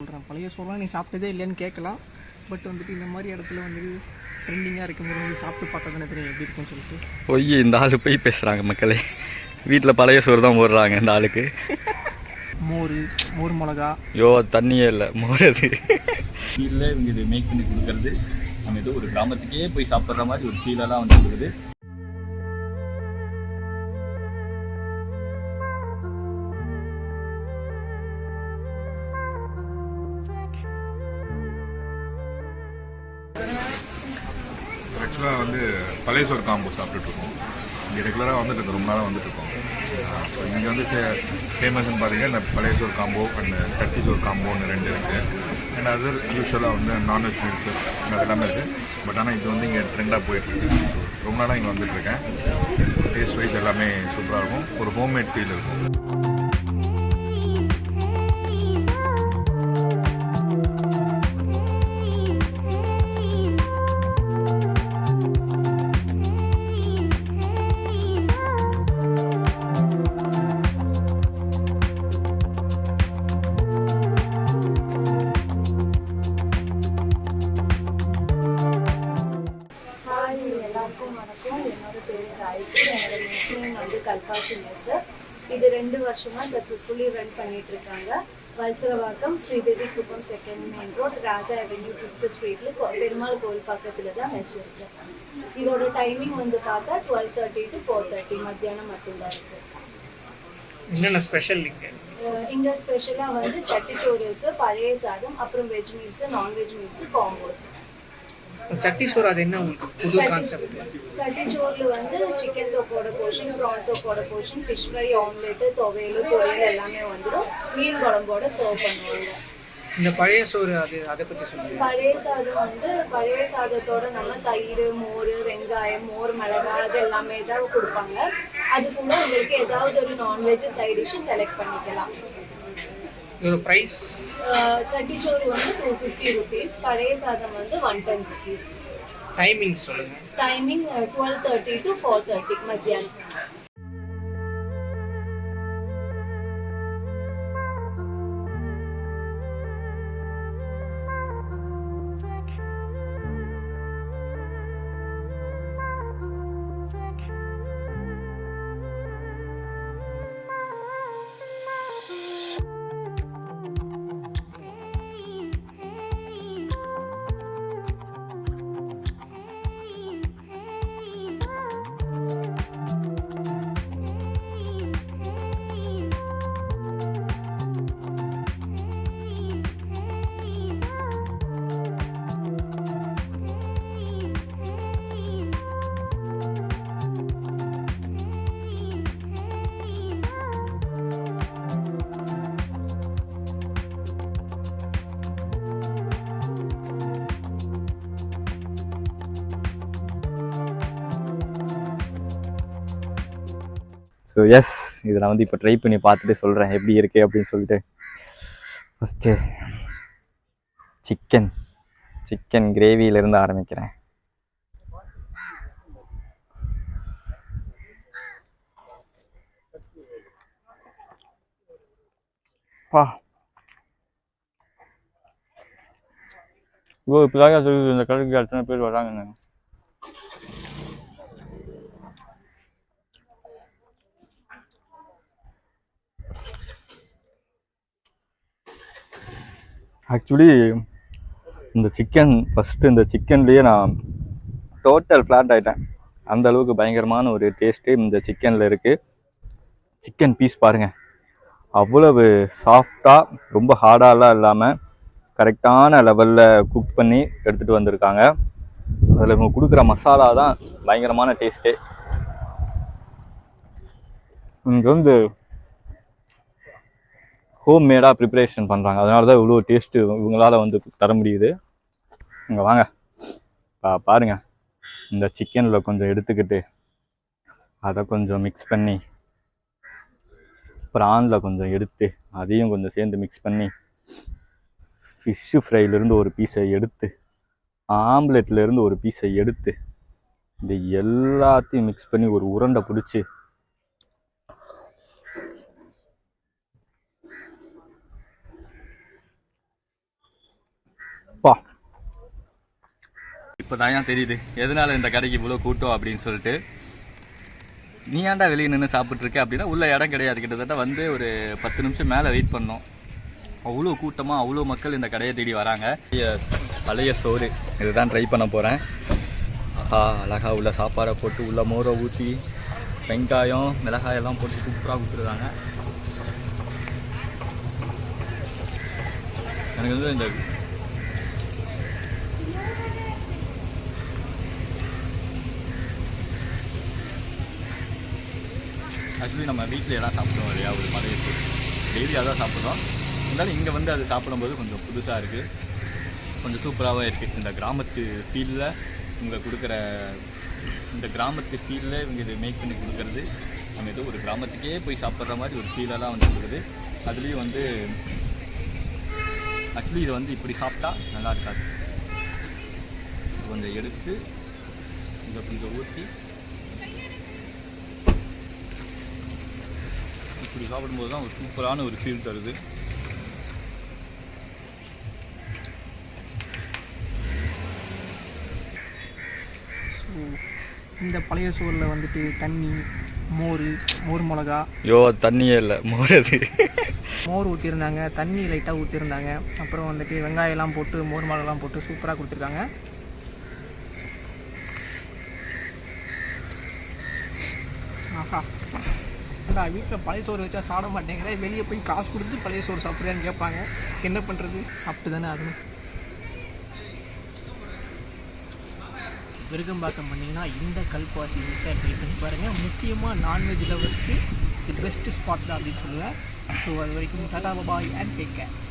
சொல்கிறேன் பழைய சோறுலாம் நீ சாப்பிட்டதே இல்லையான்னு கேட்கலாம். பட் வந்துட்டு இந்த மாதிரி இடத்துல வந்து ட்ரெண்டிங்காக இருக்கும்போது வந்து சாப்பிட்டு பார்த்தா தானே தெரியும் எப்படி இருக்கும்னு சொல்லிட்டு. பொய் இந்த ஆள் போய் பேசுகிறாங்க மக்களே. வீட்டில் பழைய சோறு தான் போடுறாங்க இந்த ஆளுக்கு. மோர் மோர் மிளகா. யோ தண்ணியே இல்லை மோரது இல்லை இவங்க இது மேக் பண்ணி கொடுக்கறது. நம்ம ஏதோ ஒரு கிராமத்துக்கே போய் சாப்பிட்ற மாதிரி ஒரு ஃபீலெல்லாம் வந்து கொடுக்குது ஆக்சுவலாக வந்து பழைய சோறு காம்போ சாப்பிட்டுட்டு இருக்கோம் இங்கே ரெகுலராக வந்துட்டு இருக்கோம் ரொம்ப நாளாக வந்துட்டு இருக்கோம். ஸோ இங்கே வந்து ஃபேமஸ்னு பார்த்தீங்கன்னா இந்த பழைய சோறு காம்போ அண்ட் சட்டி சோறு காம்போன்னு ரெண்டு இருக்குது அண்ட் அதர் யூஸ்வலாக வந்து நான்வெஜ் மீல்ஸு அது எல்லாமே இருக்குது பட் ஆனால் இது வந்து இங்கே ட்ரெண்டாக போயிட்டுருக்கு ஸோ ரொம்ப நாளாக இங்கே வந்துட்டுருக்கேன் டேஸ்ட் வைஸ் எல்லாமே சூப்பராக இருக்கும். ஒரு ஹோம்மேட் ஃபீல் இருக்கும். வணக்கம். என்னோட பேர் காயத்ரி. என்னோட மெஸ்ஸின் வந்து கல்பாசி மெஸ் இது ரெண்டு வருஷமா சக்ஸஸ்ஃபுல்லி ரன் பண்ணிட்டு இருக்காங்க. Valasaravakkam Sridevi Kuppam second main road Radha avenue fifth ஸ்ட்ரீட்ல பெருமாள் கோவில் பக்கத்துல தான் மெஸ் இருக்கு. இதோட டைமிங் வந்து பார்த்தா twelve thirty to four thirty மத்தியானம் மட்டும்தான் இருக்கு. என்னென்ன ஸ்பெஷல் இங்கே? இங்க ஸ்பெஷலா வந்து சட்டிச்சோறு இருக்கு பழைய சாதம் அப்புறம் veg meals non veg meals combos சட்டி சோறு அது என்ன உங்களுக்கு புது கான்செப்ட் சட்டிச்சோறுல வந்து சிக்கன் தொக்கோட போர்ஷன் ப்ரான் தொக்கோட போர்ஷன் ஃபிஷ் ஃப்ரை ஆம்லெட் துவையல் பொரியல் எல்லாமே வந்துடும். மீன் குழம்போட சர்வ் பண்ணுவாங்க. இந்த பழைய சோறு அது அதை பற்றி சொல்லுங்கள் பழைய சாதம் வந்து பழைய சாதத்தோட நம்ம தயிர் மோர் வெங்காயம் மோர் மிளகா அது எல்லாமே தான் கொடுப்பாங்க. அது கூட உங்களுக்கு ஏதாவது ஒரு நான்வெஜ் சைட் டிஷ் செலக்ட் பண்ணிக்கலாம். இதோட ப்ரைஸ் சட்டிச்சோறு வந்து டூ ஃபிஃப்டி ருபீஸ் பழைய சாதம் வந்து ஒன் டென் ருபீஸ் டைமிங் சொல்லுங்கள் timing twelve thirty to four thirty மத்தியானம். ஸோ எஸ் இதை நான் வந்து இப்போ ட்ரை பண்ணி பார்த்துட்டு சொல்கிறேன் எப்படி இருக்கு அப்படின்னு சொல்லிட்டு. ஃபஸ்ட்டு சிக்கன் சிக்கன் கிரேவியிலேருந்து ஆரம்பிக்கிறேன். பா. ஓ இப்போதாங்க சொல்லி இந்த கடைக்கு அத்தனை பேர் வராங்க ஆக்சுவலி இந்த சிக்கன் ஃபஸ்ட்டு இந்த சிக்கன்லேயே நான் டோட்டல் ஃப்ளாட் ஆகிட்டேன் அந்த அளவுக்கு பயங்கரமான ஒரு டேஸ்ட்டு இந்த சிக்கனில் இருக்குது சிக்கன் பீஸ் பாருங்கள் அவ்வளவு சாஃப்டாக ரொம்ப ஹார்டாலாம் இல்லாமல் கரெக்டான லெவலில் குக் பண்ணி எடுத்துகிட்டு வந்திருக்காங்க. அதில் இவங்க கொடுக்குற மசாலா தான் பயங்கரமான டேஸ்ட்டே இங்கே வந்து ஹோம் மேடாக ப்ரிப்பரேஷன் பண்ணுறாங்க அதனால தான் இவ்வளோ டேஸ்ட்டு இவங்களால் வந்து தர முடியுது. இங்கே வாங்க. பா பாருங்க. இந்த சிக்கனில் கொஞ்சம் எடுத்துக்கிட்டு அதை கொஞ்சம் மிக்ஸ் பண்ணி ப்ரானில் கொஞ்சம் எடுத்து அதையும் கொஞ்சம் சேர்ந்து மிக்ஸ் பண்ணி ஃபிஷ்ஷு ஃப்ரைலேருந்து ஒரு பீஸை எடுத்து ஆம்லெட்லேருந்து ஒரு பீஸை எடுத்து இது எல்லாத்தையும் மிக்ஸ் பண்ணி ஒரு உருண்டை பிடிச்சி பா இப்போ தான் தெரியுது? எதனால இந்த கடைக்கு இவ்வளோ கூட்டம் அப்படின்னு சொல்லிட்டு? நீ ஏன்டா வெளியே நின்று சாப்பிட்ருக்க அப்படின்னா உள்ள இடம் கிடையாது. கிட்டத்தட்ட வந்து ஒரு பத்து நிமிஷம் மேலே வெயிட் பண்ணோம். அவ்வளோ கூட்டமாக அவ்வளோ மக்கள் இந்த கடையை தேடி வராங்க. பழைய சோறு. இதுதான் ட்ரை பண்ண போகிறேன் ஆஹா அழகா உள்ள சாப்பாடை போட்டு உள்ள மோரை ஊற்றி வெங்காயம் மிளகாய் எல்லாம் போட்டு சூப்பராக கொடுத்துருக்காங்க. எனக்கு வந்து இந்த ஆக்சுவலி நம்ம வீட்டில் எல்லாம் சாப்பிடுவோம் இல்லையா? ஒரு பழைய இருக்குது டெய்லி அதான் சாப்பிட்றோம். இருந்தாலும் இங்கே வந்து அது சாப்பிடும்போது கொஞ்சம் புதுசாக இருக்குது கொஞ்சம் சூப்பராகவே இருக்குது இந்த கிராமத்து ஃபீலில் இவங்க கொடுக்குற இந்த கிராமத்து ஃபீலில் இவங்க இது மேக் பண்ணி கொடுக்குறது நம்ம ஏதோ ஒரு கிராமத்துக்கே போய் சாப்பிட்ற மாதிரி ஒரு ஃபீலெல்லாம் வந்து கொடுக்குது அதுலேயும் வந்து ஆக்சுவலி இதை வந்து இப்படி சாப்பிட்டா நல்லா இருக்காது. கொஞ்சம் எடுத்து இதை கொஞ்சம் ஊற்றி இப்படி சாப்பிடும்போது தான் ஒரு சூப்பரான ஒரு ஃபீல் தருது. ஸோ இந்த பழைய சோறில் வந்துட்டு தண்ணி மோர் மோர் மிளகா. ஐயோ தண்ணியே இல்லை. மோரது மோர் ஊற்றிருந்தாங்க தண்ணி லைட்டாக ஊற்றிருந்தாங்க அப்புறம் வந்துட்டு வெங்காயம்லாம் போட்டு மோர் மிளகாலாம் போட்டு சூப்பராக கொடுத்துருக்காங்க. ஆஹா. என்னடா வீட்டில் பழைய சோறு வச்சா சாப்பிட மாட்டேங்கிற வெளியே போய் காசு கொடுத்து பழைய சோறு சாப்பிட்றியான்னு கேட்பாங்க. என்ன பண்ணுறது சாப்பிட்டு தானே ஆகணும். விருகம்பாக்கம் பண்ணிங்கன்னா இந்த கல்பாசி மிஸ்ஸை ட்ரை பண்ணி பாருங்கள் முக்கியமாக நான்வெஜ் லவர்ஸ்க்கு தி பெஸ்ட் ஸ்பாட் தான் அப்படின்னு சொல்லுவேன். ஸோ அது வரைக்கும் tata bye and take care